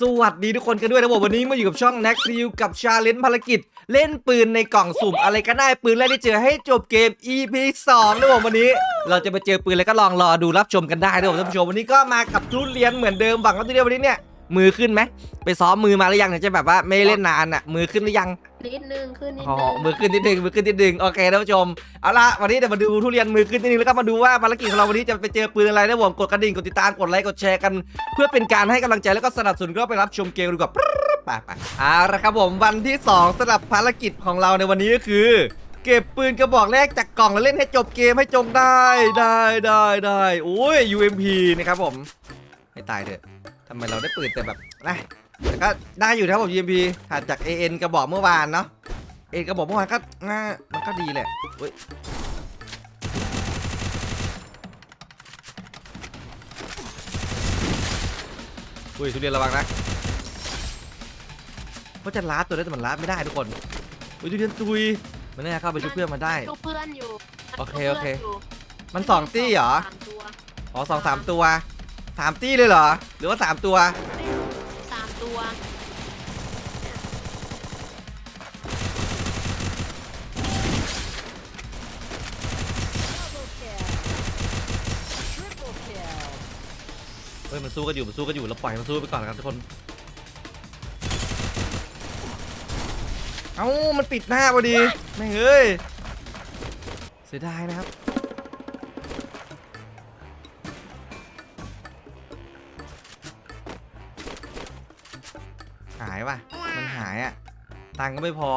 สวัสดีทุกคนกันด้วยนะผมวันนี้มาอยู่กับช่อง Next View กับชาเลนจ์ภารกิจ เล่นปืนในกล่องสุ่มอะไรก็ได้ปืนแรกที่เจอให้จบเกม EP 2นะผมวันนี้ เราจะไปเจอปืนแล้วก็ลองรอดูรับชมกันได้นะผมท่านผู้ชมวันนี้ก็มากับทุเรียนเหมือนเดิมหวังว่าทุเรียนวันนี้เนี่ย มือขึ้นไหมไปซ้อมมือมาหรือยังเนี่ยจะแบบว่าไม่เล่นนานอะมือขึ้นหรือยังนิดนึงขึ้นนิดอ๋อนึงมือขึ้นนิดนึงมือขึ้นนิดนึงโอเคท่านผู้ชมเอาละวันนี้เดี๋ยวมาดูทุเรียนมือขึ้นนิดนึงแล้วก็มาดูว่าภารกิจของเราวันนี้จะไปเจอปืนอะไรนะผมกดกระดิ่งกดติดตามกดไลค์กดแชร์กัน เพื่อเป็นการให้กำลังใจแล้วก็สนับสนุนก็ไปรับชมเกมดูกับไปไปเอาละครับผมวันที่สองสำหรับภารกิจของเราในวันนี้ก็คือ เก็บปืนกระบอกแรกจากกล่องแล้วเล่นให้จบเกมให้จงได้ได้ได้ได้โอ้ย UMP นะครับผมให้ตายเถอะ ทำไมเราได้ปืนแต่แบบนะแต่ก็ได้อยู่นะครับผม UMP ถัดจาก AN กระบอกเมื่อวานเนาะ เอ็นก็บอกเมื่อวานก็น่ามันก็ดีแหละเฮ้ยอุ้ยทุเรียนระวังนะเพราะจะล้าตัวได้แต่มันล้าไม่ได้ทุกคนอุ้ยทุเรียนตุยมันน่าจะเข้าไปช่วยเพื่อนมาได้ลูกเพื่อนอยู่โอเคโอเคลูกพื่นยู่มันสองตี้เหรอ สามตัวอ๋อสองสามตัว สามตี้เลยเหรอ หรือว่าสามตัว สามตัวเฮ้ยมันสู้กันอยู่มันสู้กันอยู่เราปล่อยมันสู้ไปก่อนนะครับทุกคน เอ้ามันปิดหน้าพอดีแม่งเอ้ยเสียดายนะครับายว่ะ มันหายอะ่ะ ตังค์ก็ไม่พอ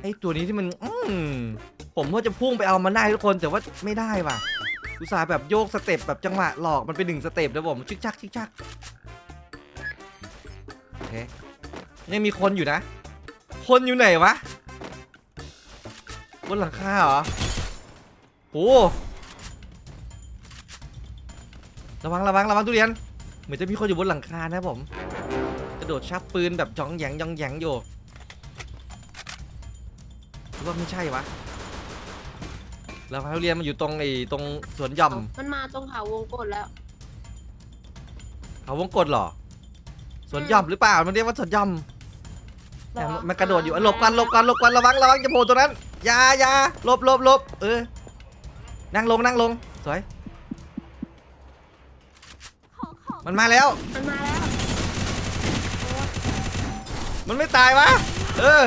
ไอ้ตัวนี้ที่มัน อืมผมว่าจะพุ่งไปเอามันได้ทุกคนแต่ว่าไม่ได้ว่ะ อุตส่าห์แบบโยกสเต็ปแบบจังหวะหลอกมันเป็นหนึ่งสเต็ปนะผมชิกชักชิกชักโอเคยังมีคนอยู่นะ คนอยู่ไหนวะบนหลังคาเหรอโอ้ระวังระวังระวังทุเรียน เหมือนจะมีคนอยู่บนหลังคานะผมก ระโดดชักปืนแบบจ้องแหยงจ้องแหยงอยู่หรือว่าไม่ใช่วะแล้วทุเรียนมันอยู่ตรงไอ้ตรงสวนหย่อมมันมาตรงเขาวงกดแล้ว เขาวงกดเหรอสวนหย่อมหรือเปล่า มันเรียกว่าสวนหย่อมแต่มันมันกระโดดอยู่อะหลบกันหลบกันหลบกันระวังระวังจะโผล่ตัวนั้นอยาอยาหลบหลบหลบเออ นั่งลงนั่งลงสวย มันมาแล้ว มันมาแล้ว มันไม่ตายวะ เออ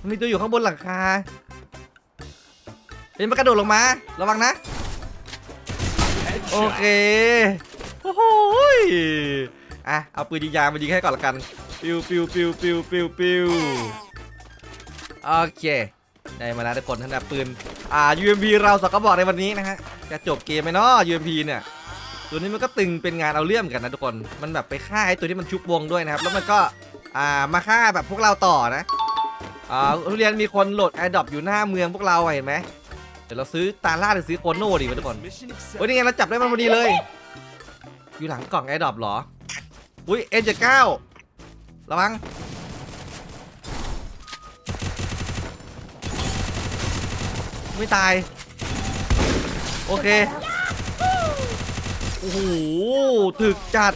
มันมีตัวอยู่ข้างบนหลังคาเป็นมันกระโดดลงมา ระวังนะ โอเค โอ้โหยอะ เอาปืนยิงยางมายิงให้ก่อนละกัน ปิวปิวปิวปิวปิวปิวโอเค ได้มาแล้วทุกคนท่านนะปืน อ่า UMP เราสองกระบอกในวันนี้นะฮะ จะจบเกมไหมเนาะ UMP เนี่ย ตัวนี้มันก็ตึงเป็นงานเอาเรื่องเหมือนกันนะทุกคน มันแบบไปฆ่าไอ้ตัวที่มันชุบวงด้วยนะครับ แล้วมันก็อ่ามาฆ่าแบบพวกเราต่อนะอ่าทุเรียนมีคนโหลด a อ d o p อปอยู่หน้าเมืองพวกเราเห็นไหมเดี๋ยวเราซื้อตาล่าหรือซื้อโคโน่ดีวะทุกคนเฮ้ยนี่ไงเราจับได้มันพอดีเลย อยู่หลังกล่อง a อ d o p เหรอ อุ้ยเอ็นจะเก้าระวังไม่ตาย โอเค โอ้โหถึกจัด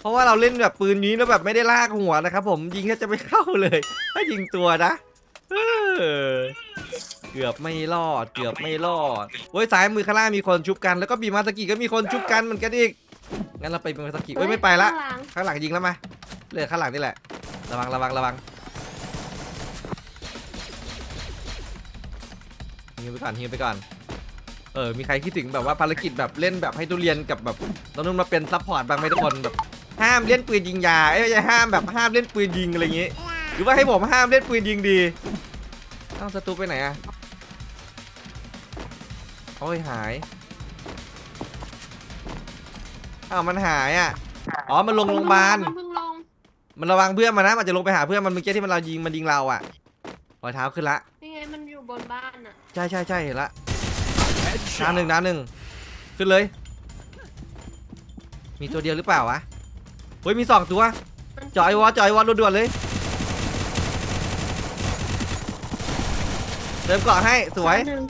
เพราะว่าเราเล่นแบบปืนนี้แล้วแบบไม่ได้ลากหัวนะครับผมยิงแค่จะไม่เข้าเลย ถ้ายิงตัวนะเกือบไม่รอด เกือบไม่รอดเว้ยซ้ายมือข้างล่างมีคนชุบกัน แล้วก็บีมาสกิก็มีคนชุบกันเหมือนกันอีก งั้นเราไปบีมาสกิเอ้ยไม่ไปละข้างหงข้างหลังยิงแล้วมาเหลือข้างหลังนี่แหละ ระวังระวังระวังฮิวไปก่อนฮิวไปก่อน เออ มีใครคิดถึงแบบว่าภารกิจแบบเล่นแบบให้ทุเรียนกับแบบน้องนุ่นมาเป็นซัพพอร์ตบ้างไหมทุกคนแบบห้ามเล่นปืนยิงยาเอ้ยไม่ใช่ห้ามแบบห้ามเล่นปืนยิงอะไรอย่างงี้ หรือว่าให้ผมห้ามเล่นปืนยิงดีต้องสตูไปไหนอะโอ้ยหายอ้าวมันหายอะอ๋อ มันลงโรงพยาบาล มันเพิ่งลงมันระวังเพื่อนมันนะ มันจะลงไปหาเพื่อนมันเมื่อกี้ที่มันเรายิงมันยิงเราอะรอยเท้าขึ้นละ นี่ไงมันอยู่บนบ้านอะ ใช่ใช่ใช่เห็นละ น้ำหนึ่งน้ำหนึ่งขึ้นเลย มีตัวเดียวหรือเปล่าวะเฮ้ยมีสองตัวจอยวอจอยวอด่วนๆเลยเติมเกาะให้สวยหนึ่ง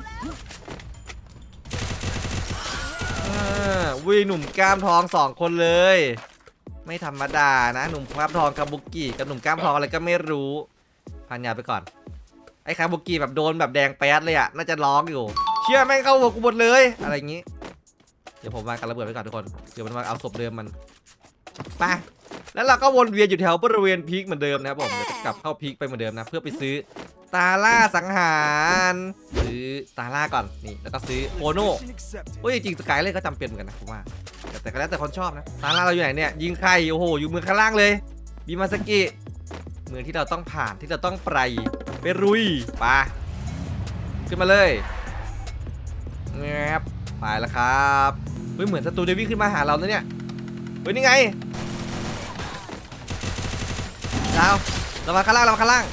อ่าวีหนุ่มกล้ามทองสองคนเลย ไม่ธรรมดานะหนุ่มกล้ามทองคาบุกิกับหนุ่มกล้ามทองอะไรก็ไม่รู้พันยาไปก่อนไอ้คาบุกิแบบโดนแบบแดงแป๊ดเลยอะน่าจะร้องอยู่ เชื่อแม่งเข้าหัวกูหมดเลย อะไรอย่างงี้ เดี๋ยวผมวางกันระเบิดไว้ก่อนทุกคน เดี๋ยวมันมาเอาศพเดิมมันไปแล้วเราก็วนเวียนอยู่แถวบริเวณพีคเหมือนเดิมนะครับผมเดี๋ยวจะกลับเข้าพีคไปเหมือนเดิมนะ เพื่อไปซื้อตาล่าสังหาร ซื้อตาล่าก่อนนี่แล้วก็ซื้อโอโน่โอ้ยจริงสกายเลยก็จำเป็นเหมือนกันนะผมว่า แต่แต่ก็แล้วแต่คนชอบนะตาล่าเราอยู่ไหนเนี่ยยิงใครโอ้โหอยู่เมืองข้างล่างเลยบีมาสกิเมืองที่เราต้องผ่านที่เราต้องไปไปรุยไปะขึ้นมาเลย แงบไปแล้วครับเฮ้ยเหมือนศัตรูจะวิ่งขึ้นมาหาเรานะเนี่ยเฮ้ยนี่ไงดาวเรามาข้างล่างเรามาข้างล่าง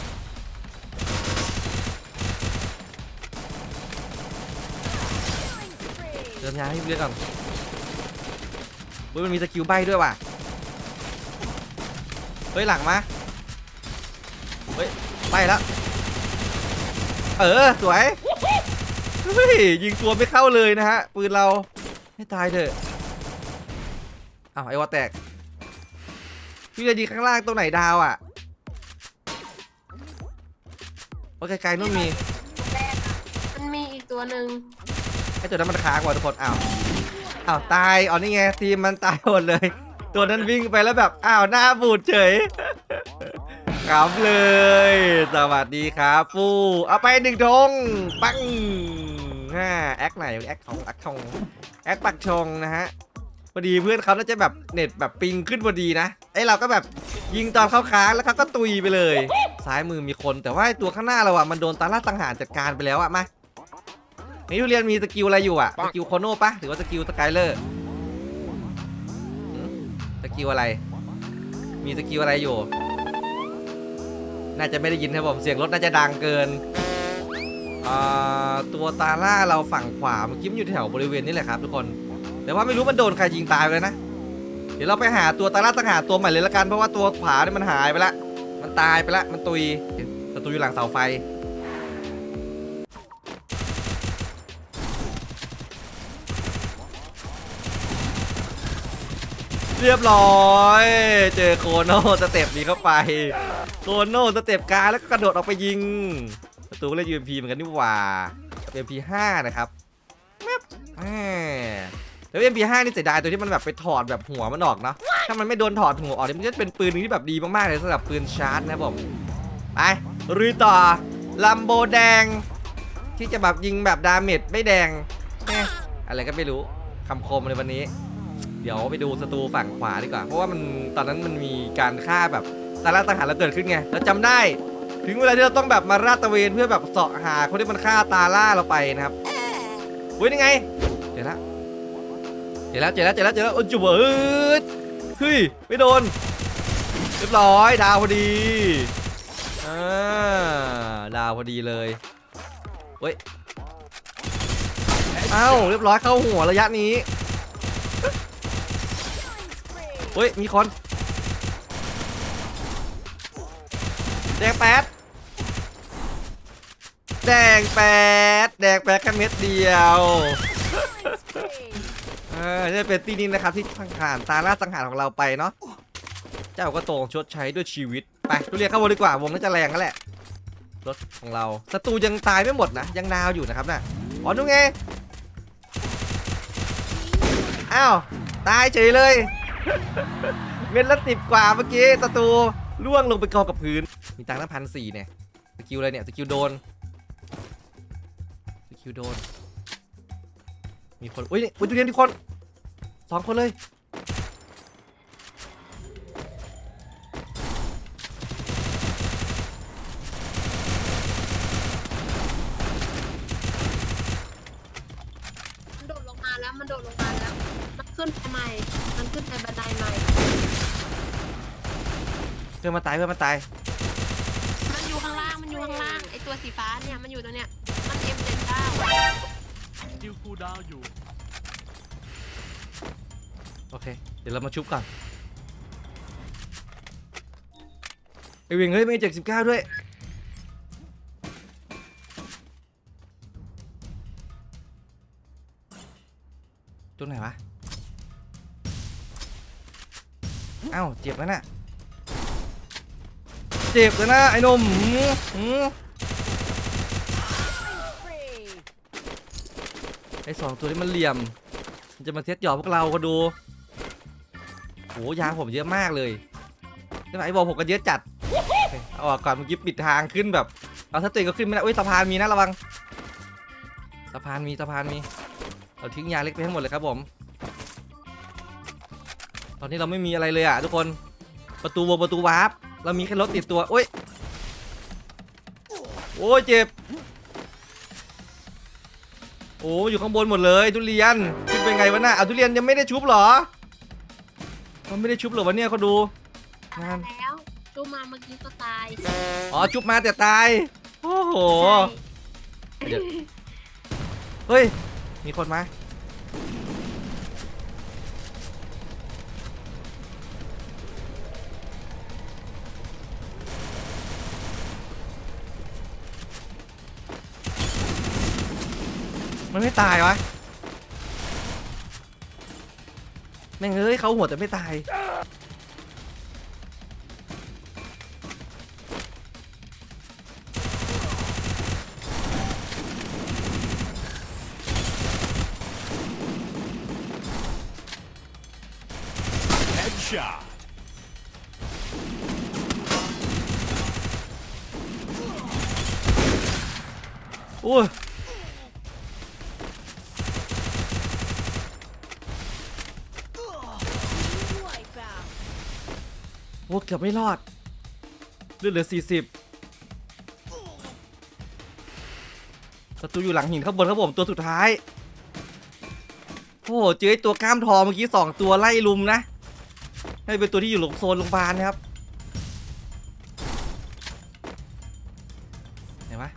เติมยาให้เรียกก่อนเฮ้ยมันมีสกิลใบด้วยว่ะเฮ้ยหลังมาเฮ้ยใบแล้วเออสวย เฮ้ยยิงตัวไม่เข้าเลยนะฮะปืนเราให้ตายเถอะอ้าวไอ้วอแตกพี่จะยิงข้างล่างตัวไหนดาวอะโอ้ไกลๆนู่นมีมันมีอีกตัวหนึ่งไอ้ตัวนั้นมันค้างว่ะทุกคนอ้าวอ้าวตายอ๋อนี่ไงทีมมันตายหมดเลย ตัวนั้นวิ่งไปแล้วแบบอ้าวหน้าบูดเฉยครับเลย สวัสดีครับฟูเอาไปหนึ่งธงปัง ฮ่าแอคไหนแอคของแอคชงแอคปักชงนะฮะพอดีเพื่อนเขาน่าจะแบบเน็ตแบบปิงขึ้นพอดีนะไอ้เราก็แบบยิงตอนเข้าค้างแล้วเขาก็ตุยไปเลยซ้ายมือมีคนแต่ว่าตัวข้างหน้าเราอะมันโดนตาล่าสังหารจัดการไปแล้วอะมานี่ทุเรียนมีสกิลอะไรอยู่อะสกิลโคโน่ปะหรือว่าสกิลสกายเลอร์สกิลอะไร มีสกิลอะไรอยู่ น่าจะไม่ได้ยินครับผมเสียงรถน่าจะดังเกิน ตัวตาล่าเราฝั่งขวาเมื่อกี้มันอยู่แถวบริเวณนี้แหละครับทุกคน แต่ว่าไม่รู้มันโดนใครยิงตายเลยนะ เดี๋ยวเราไปหาตัวตาล่าสังหาตัวใหม่เลยละกันเพราะว่าตัวขวาเนี่ยมันหายไปละ มันตายไปละ มันตุยศัตรูอยู่หลังเสาไฟ เรียบร้อย เจอโคโน่สเต็ปนี้เข้าไป โคโน่สเต็ปกาแล้วก็กระโดดออกไปยิง ประตูก็เล่น UMP เหมือนกันนี่หว่ากับ MP5 นะครับแมปแหมแต่ว่า MP5 นี่เสียดายตัวที่มันแบบไปถอดแบบหัวมันออกเนาะ ถ้ามันไม่โดนถอดหัวออกเนี่ยมันจะเป็นปืนนึงที่แบบดีมากๆเลยสำหรับปืนชาร์จนะผม ไปรุยต่อลัมโบแดง ที่จะแบบยิงแบบดาเมจไม่แดงอะไรก็ไม่รู้คำคมในวันนี้ เดี๋ยวไปดูศัตรูฝั่งขวาดีกว่า เพราะว่ามันตอนนั้นมันมีการฆ่าแบบตาล่าสังหารแล้วเกิดขึ้นไงเราจำได้ ถึงเวลาที่เราต้องแบบมาราดตระเวนเพื่อแบบเสาะหาคนที่มันฆ่าตาล่าเราไปนะครับอุ้ยนี่ไงเจอแล้วเจอแล้วเจอแล้วเจอแล้วเจอแล้วโอ้ยจุ๊บเอ้ยเฮ้ยไม่โดนเรียบร้อยดาวพอดีอ่าดาวพอดีเลยเฮ้ยเอ้าเรียบร้อยเข้าหัวระยะนี้เฮ้ยมีคน แดงแป๊ดแดงแป๊ดแดงแป๊ดแค่เม็ดเดียวเออนี่เป็นตีนี้นะครับที่สังหารตาล่าสังหารของเราไปเนาะเจ้าก็โตงชดใช้ด้วยชีวิตไปทุเรียนเข้าวงดีกว่าวงน่าจะแรงนั่นแหละรถของเราศัตรูยังตายไม่หมดนะยังดาวอยู่นะครับน่ะอ๋อนู่นไงอ้าวตายเฉยเลย เม็ดละสิบกว่าเมื่อกี้ศัตรูล่วงลงไปกองกับพื้น มีตังค์ตั้งพันสี่เนี่ย สกิลอะไรเนี่ย สกิลโดน สกิลโดน มีคน อุ้ยนี่อุ้ยตัวเรียนที่คนสองคนเลย มันโดดลงมาแล้วมันโดดลงมาแล้ว มันขึ้นไปใหม่ มันขึ้นไปบันไดใหม่ เพื่อนมาตาย เพื่อนมาตาย สีฟ้าเนี่ยมันอยู่ตรงเนี้ยมันเอ็มเจ็ดเก้าดิวคูลดาวน์อยู่โอเค เดี๋ยวเรามาชุบก่อนไอเวงเฮ้ยไม่เจ็ดสิบเก้าด้วยตรงไหนวะเอ้าเจ็บแล้วน่ะเจ็บแล้วนะไอ้หนมหืมหืม อ้สองตัวนี้มันเหลี่ยม มันจะมาเซตหยอกพวกเราก็ดูโอ้ยางผมเยอะมากเลยใช่ไหมไอ้บอลผมก็เยอะจัดเอาออกก่อนเมื่อกี้ปิดทางขึ้นแบบ เอาถ้าตัวเองก็ขึ้นไม่ได้อุ้ยสะพานมีนะระวังสะพานมีสะพานมี เราทิ้งยาเล็กไปให้หมดเลยครับผม ตอนนี้เราไม่มีอะไรเลยอะทุกคน ประตูวงประตูวาร์ป เรามีแค่รถติดตัว โอ้ย โอ้ยเจ็บ โอ้อยู่ข้างบนหมดเลยทุเรียนขึ้นเป็นไงวะน่ะเอาทุเรียนยังไม่ได้ชุบเหรอมันไม่ได้ชุบเหรอวะเนี่ยเขาดูงานแล้วจูมาเมื่อกี้ก็ตายอ๋อชุบมาแต่ตายโอ้โหใช่เดี๋ยวเฮ้ยมีคนมา มันไม่ตายวะ แม่งเอ้ยเขาหัวแต่ไม่ตาย Headshot. โอ้ยโอ้ เกือบไม่รอดเลือดเหลือสี่สิบศัตรูอยู่หลังหินข้างบนครับผมตัวสุดท้าย โอ้โหเจอไอ้ตัวกล้ามทองเมื่อกี้สองตัวไล่ลุมนะให้เป็นตัวที่อยู่หลงโซนโรงพยาบาลนะครับไหนวะ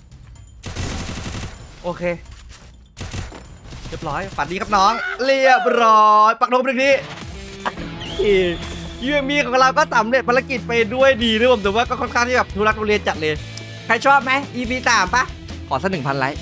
โอเคเรียบร้อยฝันดีครับน้อง เรียบร้อย ปักลงหนึ่งที ยูเอมีของเราก็สำเร็จภารกิจไปด้วยดีนะผมแต่ว่าก็ค่อนข้างที่แบบทุรักทุเรศจัดเลย ใครชอบไหม EP สามปะขอสักหนึ่งพันไลค์